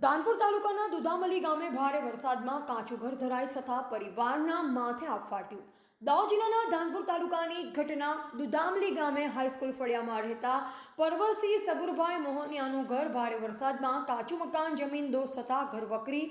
ધાનપુર તાલુકાના દુધામલી ગામે ભારે વરસાદમાં કાચું ઘર ધરાઈ થતાં પરિવારના માથે આપ દાહોદ જિલ્લાના ધાનપુર તાલુકાની ઘટના દુધામલી ગામે હાઈસ્કૂલ ફળિયામાં રહેતા પરવસી સગુરભાઈ મોહનિયાનું ઘર ભારે વરસાદમાં કાચું મકાન, જમીન દોષ થતાં ઘર વકરી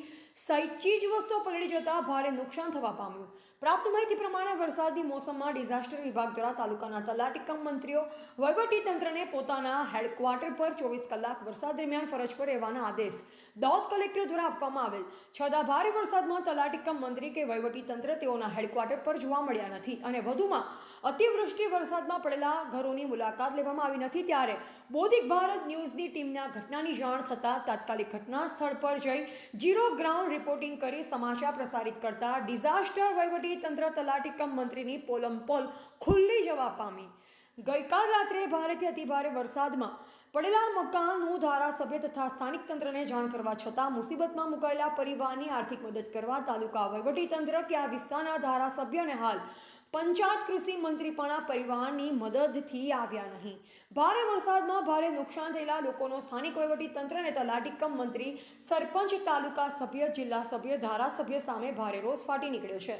સહિત ચીજ વસ્તુઓ પલળી જતા ભારે નુકસાન થવા પામ્યું. પ્રાપ્ત માહિતી પ્રમાણે વરસાદની મોસમમાં ડિઝાસ્ટર વિભાગ દ્વારા તાલુકાના તલાટી કમ મંત્રીઓ વહીવટી તંત્રને પોતાના હેડક્વાર્ટર પર ચોવીસ કલાક વરસાદ દરમિયાન ફરજ પર રહેવાના આદેશ દાહોદ કલેક્ટર દ્વારા આપવામાં આવેલ. છતાં ભારે વરસાદમાં તલાટી કમ મંત્રી કે વહીવટી તંત્ર તેઓના હેડક્વાર્ટર પર જોવા મળ્યા નથી અને વધુમાં અતિવૃષ્ટિ વરસાદમાં પડેલા ઘરોની મુલાકાત લેવામાં આવી નથી ત્યારે બૌદ્ધિક ભારત ન્યૂઝની ટીમના ઘટનાની જાણ થતાં તાત્કાલિક ઘટના સ્થળ પર જઈ જીરો ગ્રાઉન્ડ રિપોર્ટિંગ કરી સમાચાર પ્રસારિત કરતા ડિઝાસ્ટર વહીવટી તંત્ર તલાટી કમ મંત્રીની પોલમ પોલ ખુલ્લી જવા પામી. ગઈકાલ રાત્રે ભારેથી અતિભારે વરસાદમાં પડેલા મકાનનું ધારાસભ્ય તથા સ્થાનિક તંત્રને જાણ કરવા છતાં મુસીબતમાં મુકાયેલા પરિવારની આર્થિક મદદ કરવા તાલુકા વહીવટી તંત્ર કે આ વિસ્તારના ધારાસભ્યને હાલ પંચાયત કૃષિ મંત્રી પણ આ પરિવારની મદદથી આવ્યા નહીં. ભારે વરસાદમાં ભારે નુકસાન થયેલા લોકોનો સ્થાનિક વહીવટી તંત્ર અને તલાટી કમ મંત્રી, સરપંચ, તાલુકા સભ્ય, જિલ્લા સભ્ય, ધારાસભ્ય સામે ભારે રોષ ફાટી નીકળ્યો છે.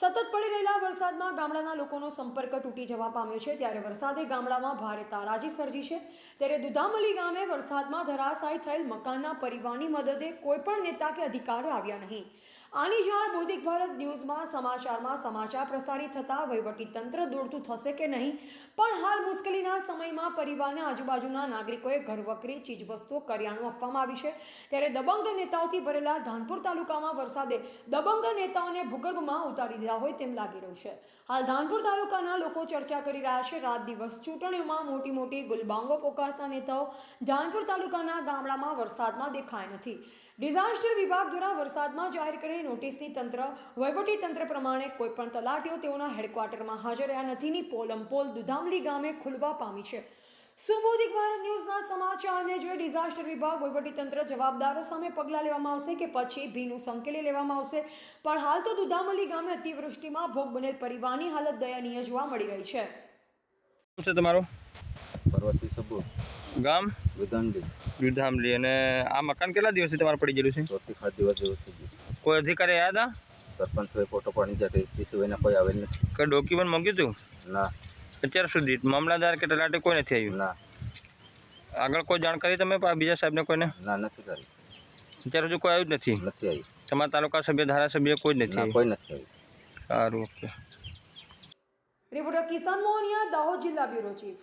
સતત પડી રહેલા વરસાદમાં ગામડાના લોકોનો સંપર્ક તૂટી જવા પામ્યો છે. ત્યારે વરસાદે ગામડામાં ભારે તારાજી સર્જી છે. ત્યારે દુધામલી ગામે વરસાદમાં ધરાશાય થયેલ મકાનના પરિવારની મદદે કોઈપણ નેતા કે અધિકારો આવ્યા નહીં. આની જાણ બૌદ્ધિક ભારત ન્યૂઝમાં, સમાચારમાં સમાચાર પ્રસારિત થતાં તંત્ર દોડતું થશે કે નહીં? પણ હાલ મુશ્કેલીના સમયમાં પરિવારના આજુબાજુના નાગરિકોએ ઘરવકરી ચીજવસ્તુઓ કરિયાણું આપવામાં આવી છે. ત્યારે દબંગ નેતાઓથી ભરેલા ધાનપુર તાલુકામાં વરસાદે દબંગ નેતાઓને ભૂગર્ભમાં ઉતારી દીધા હોય તેમ લાગી રહ્યું છે. હાલ ધાનપુર તાલુકાના લોકો ચર્ચા કરી રહ્યા છે. રાત દિવસ ચૂંટણીઓમાં મોટી મોટી ગુલબાંગો પોકારતા નેતાઓ ધાનપુર તાલુકાના ગામડામાં વરસાદમાં દેખાય નથી. ડિઝાસ્ટર વિભાગ દ્વારા વરસાદમાં જાહેર કરેલી નોટિસથી તંત્ર વહીવટી તંત્ર પ્રમાણે કોઈપણ તલાટીઓ તેઓના હેડક્વાર્ટરમાં હાજર રહ્યા નથીની પોલમ પોલ દુધામલી ગામે ખુલવા પામી છે. સુબોધિક ભારત ન્યૂઝના સમાચારને જોઈ ડિઝાસ્ટર વિભાગ વહીવટી તંત્ર જવાબદારો સામે પગલાં લેવામાં આવશે કે પછી ભીનું સંકેલી લેવામાં આવશે? પણ હાલ તો દુધામલી ગામે અતિવૃષ્ટિમાં ભોગ બનેલ પરિવારની હાલત દયનીય જોવા મળી રહી છે. તમારો? તમારું સબૂર ગામ? દુધામલી અને આ મકાન કેટલા દિવસથી તમારે પડી ગયેલું છે? ચોથી સાત દિવસ જેવું થઈ ગયું. કોઈ અધિકારી આવ્યા સરપંચ ભાઈ ફોટો પાડી જતી સિવાયના કોઈ આવેલ નથી. હતા ડોક્યુમેન્ટ માંગ્યું હતું? ના. અત્યાર સુધી મામલાદાર કે તલાટી કોઈ નથી આવ્યું? ના. આગળ કોઈ જાણકારી તમે બીજા સાહેબને કોઈને? ના નથી કરી. અત્યારે હજુ કોઈ આવ્યું જ નથી? નથી આવ્યું તમારા તાલુકા સભ્ય ધારાસભ્ય કોઈ જ નથી કોઈ નથી આવ્યું સારું ઓકે. રિપોર્ટર કિસાન મોહનિયા દાહોદ જિલ્લા બ્યુરો ચીફ.